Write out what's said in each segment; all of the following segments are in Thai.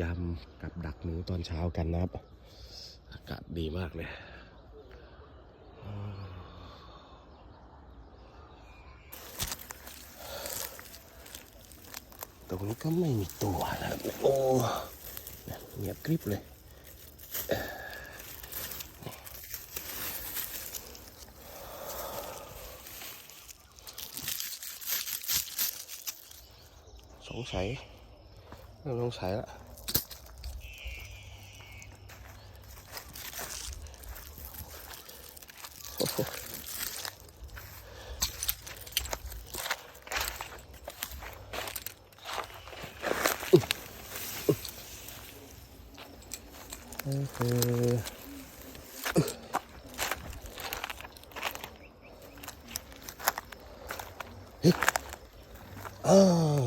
ยามกับดักหนูตอนเช้ากันนะครับ อากาศดีมากเลยตรงนี้ก็ไม่มีตัวนะโอ้เงียบกริบเลยสงสัยเริ่มสงสัยแล้ว อ้โหเออเออเฮ้ยอ้าว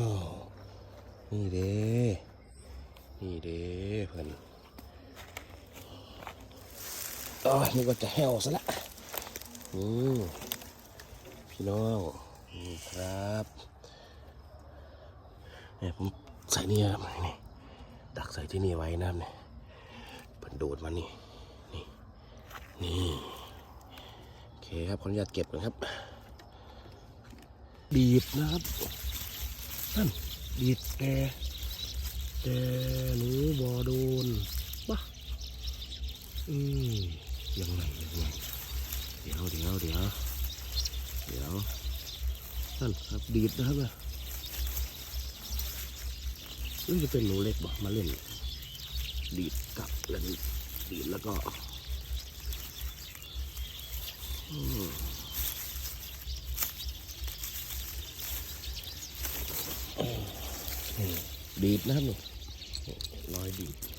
นี่เด้นี่เด้เพื่อนอ๋อนี่ก็จะแห้วซะละ อืมพี่น้องนี่ครับเนี่ยผมใส่นี่ครับนี่ดักใส่ที่นี่ไว้นะครับเนี่ยเพิ่นโดดมานี่นี่นี่โอเคครับขออนุญาตเก็บก่อนครับ ดีดนะครับนั่นดีดแต่แต่หนูบอโดนปะอืมยังไงยังไง เดี๋ยวเดี๋ยวเดี๋ยวเดี๋ยวนั่นครับดีดนะครับนะนี่จะเป็นหนูเล็กบ่มาเล่น ดีดกลับแล้วนี่ดีดแล้วก็ดีดนะครับหนี่รอยดีด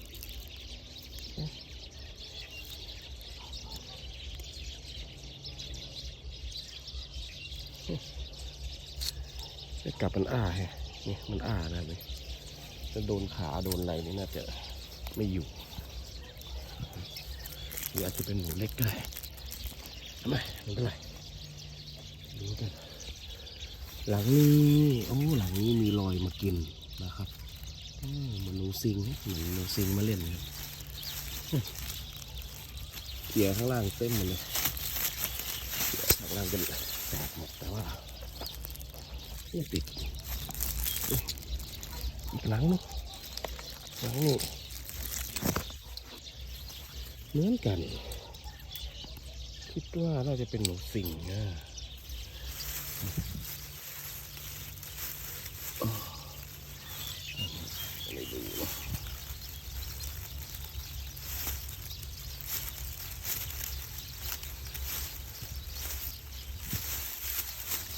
จะกลับมันอ้าแฮะนี่มันอ้านะเลยจะโดนขาโดนอะไรนี่น่าจะไม่อยู่หรืออาจจะเป็นหนูเล็กก็ได้ทำไมไม่เป็นไรดูกันหลังนี้โอ้หลังนี้มีรอยมากินนะครับมันหนูซิงเหมือนหนูซิงมาเล่นครับเขี่ยข้างล่างเต็มหมดเลยข้างล่างกัน แตกหมดแต่ว่าไม่ติด อีกหลังนึงหลังนี้เหมือนกัน คิดว่าน่าจะเป็นหนูสิงนะไม่ดูเนอะ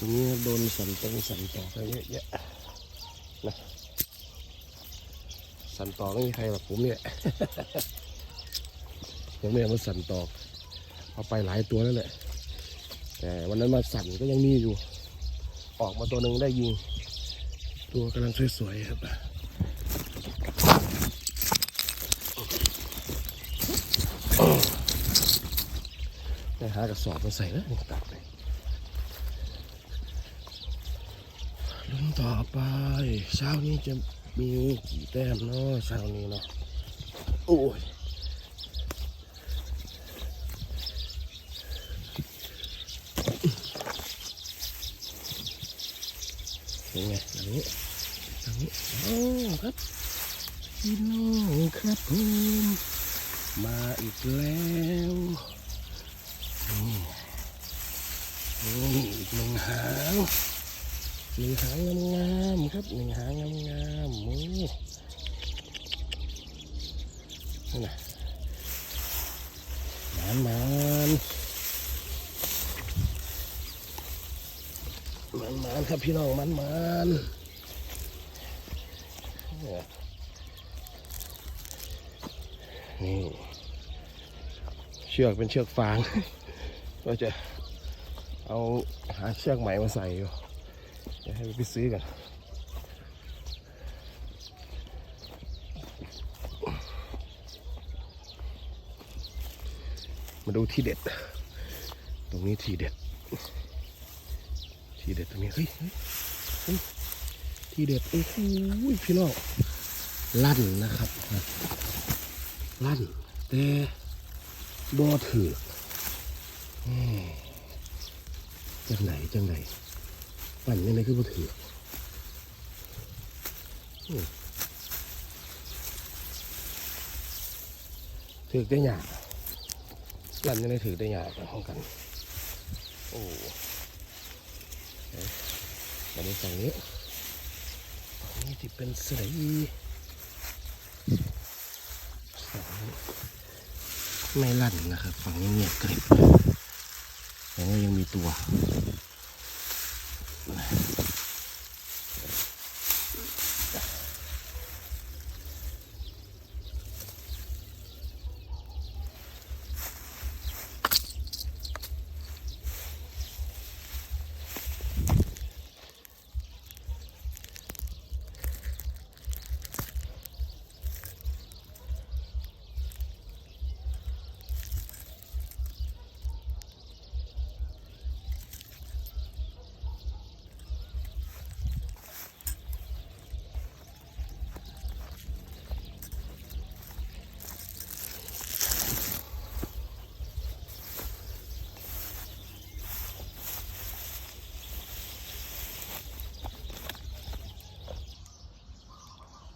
ตรงนี้โดนสันตรงสันต่อไปเยอะแยะนะสันต่อไม่มีใครหรอกผมเนี่ยผมเนี่ยมันสันตอกเอาไปหลายตัวแล้วแหละแต่วันนั้นมาสั่นก็ยังมีอยู่ ออกมาตัวหนึ่งได้ยิง ตัวกำลังสวยๆครับไปหากระสอบมาใส่แล้วตัดไป ลุ้นต่อไปเช้านี้จะมีกี่แต้มเนาะเช้านี้เนาะโอ้ยยังไงทางนี้ทางนี้โอ้ครับพี่น้องครับผมมาอีกแล้วนี่นี่อีกหนึ่งหาง หนึ่งหางงามๆครับหนึ่งหางงามๆโอ้นั่นน่ะหมานมันมันมันครับพี่น้องมันมันนี่ยนี่เชือกเป็นเชือกฟาง ก็จะเอาหาเชือกใหม่มาใส่อยู่ เดี๋ยวให้ไปซื้อกันมาดูที่เด็ด ตรงนี้ที่เด็ด ที่เด็ดตรงนี้ เฮ้ยที่เด็ด โอ้โหพี่น้องลั่นนะครับ ลั่น แต่บ่ถือจังไหนจังไหน ปั่นยังไงคือบ่ถือถือได้หยาลั่นยังไงถือได้หยากห้องกัน โอ้เอ๊ะมาดูฝั่งนี้ฝั่งนี้ที่เป็นสไลฝั่งนี้ไม่ลั่นนะครับ ฝั่งนี้เงียบกริบแต่ว่ายังมีตัว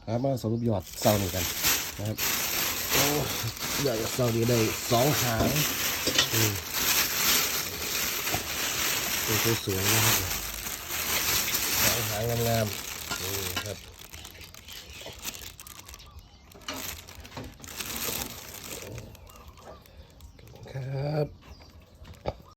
ครับมาสรุปยอดเสาหนึ่งกันนะครับโอ้ยอดเสานี้ได้สองหางตัวสวยๆนะครับสองหางงามๆนี่ครับ